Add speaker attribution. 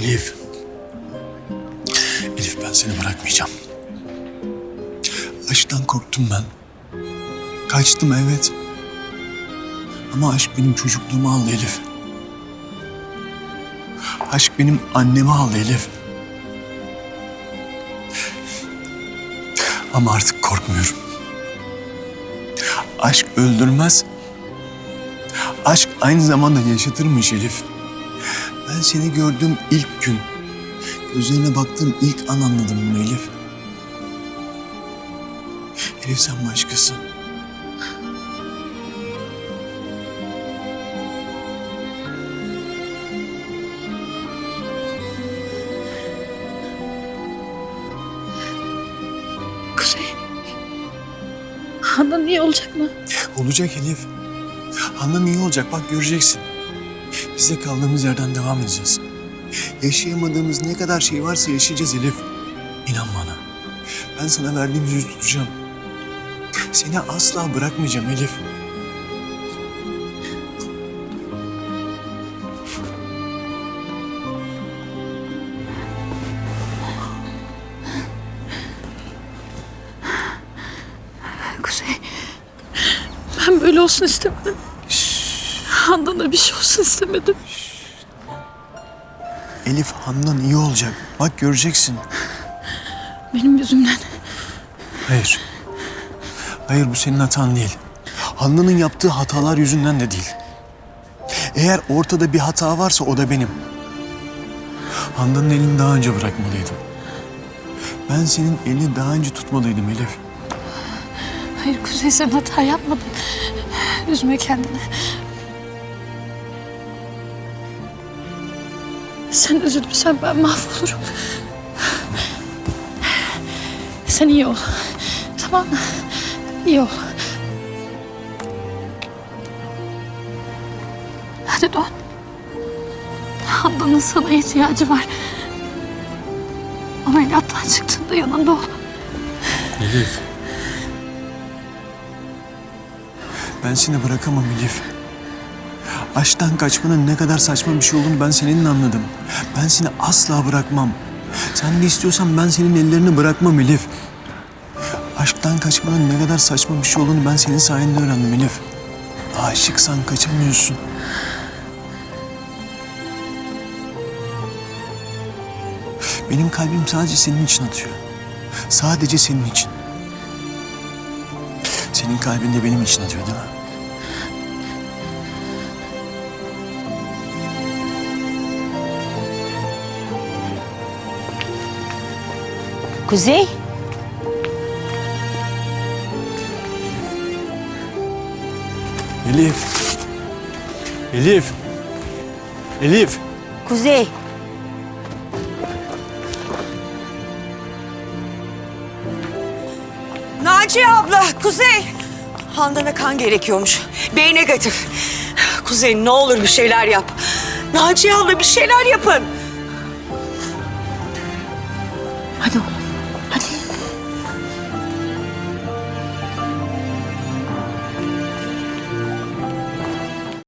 Speaker 1: Elif. Elif ben seni bırakmayacağım. Aşktan korktum ben. Kaçtım evet. Ama aşk benim çocukluğumu aldı Elif. Aşk benim annemi aldı Elif. Ama artık korkmuyorum. Aşk öldürmez. Aşk aynı zamanda yaşatırmış Elif. Ben seni gördüğüm ilk gün, gözlerine baktığım ilk an anladım bunu Elif. Elif sen başkasın.
Speaker 2: Kuzey. Handan iyi olacak mı?
Speaker 1: Olacak Elif. Handan iyi olacak bak göreceksin. Biz de kaldığımız yerden devam edeceğiz. Yaşayamadığımız ne kadar şey varsa yaşayacağız Elif. İnan bana. Ben sana verdiğim yüzü tutacağım. Seni asla bırakmayacağım Elif.
Speaker 2: Kuzey. Ben böyle olsun istemedim. Handan'a bir şey olsun istemedim.
Speaker 1: Elif Handan iyi olacak. Bak göreceksin.
Speaker 2: Benim yüzümden.
Speaker 1: Hayır. Hayır bu senin hatan değil. Handan'ın yaptığı hatalar yüzünden de değil. Eğer ortada bir hata varsa o da benim. Handan'ın elini daha önce bırakmalıydım. Ben senin elini daha önce tutmalıydım Elif.
Speaker 2: Hayır Kuzey sen hata yapmadın. Üzme kendini. Sen üzülürsen ben mahvolurum. Sen iyi ol. Tamam mı? İyi ol. Hadi dön. Handan'ın sana ihtiyacı var. Ameliyattan çıktığında yanında ol.
Speaker 1: Elif. Ben seni bırakamam Elif. Aşktan kaçmanın ne kadar saçma bir şey olduğunu ben seninle anladım. Ben seni asla bırakmam. Sen de istiyorsan ben senin ellerini bırakmam Elif. Aşktan kaçmanın ne kadar saçma bir şey olduğunu ben senin sayende öğrendim Elif. Aşıksan kaçamıyorsun. Benim kalbim sadece senin için atıyor. Sadece senin için. Senin kalbin de benim için atıyor değil mi?
Speaker 3: Kuzey.
Speaker 1: Elif. Elif. Elif.
Speaker 3: Kuzey.
Speaker 4: Naciye abla, Kuzey. Handan'a kan gerekiyormuş. B negatif. Kuzey ne olur bir şeyler yap. Naciye abla bir şeyler yapın. Hadi oğlum.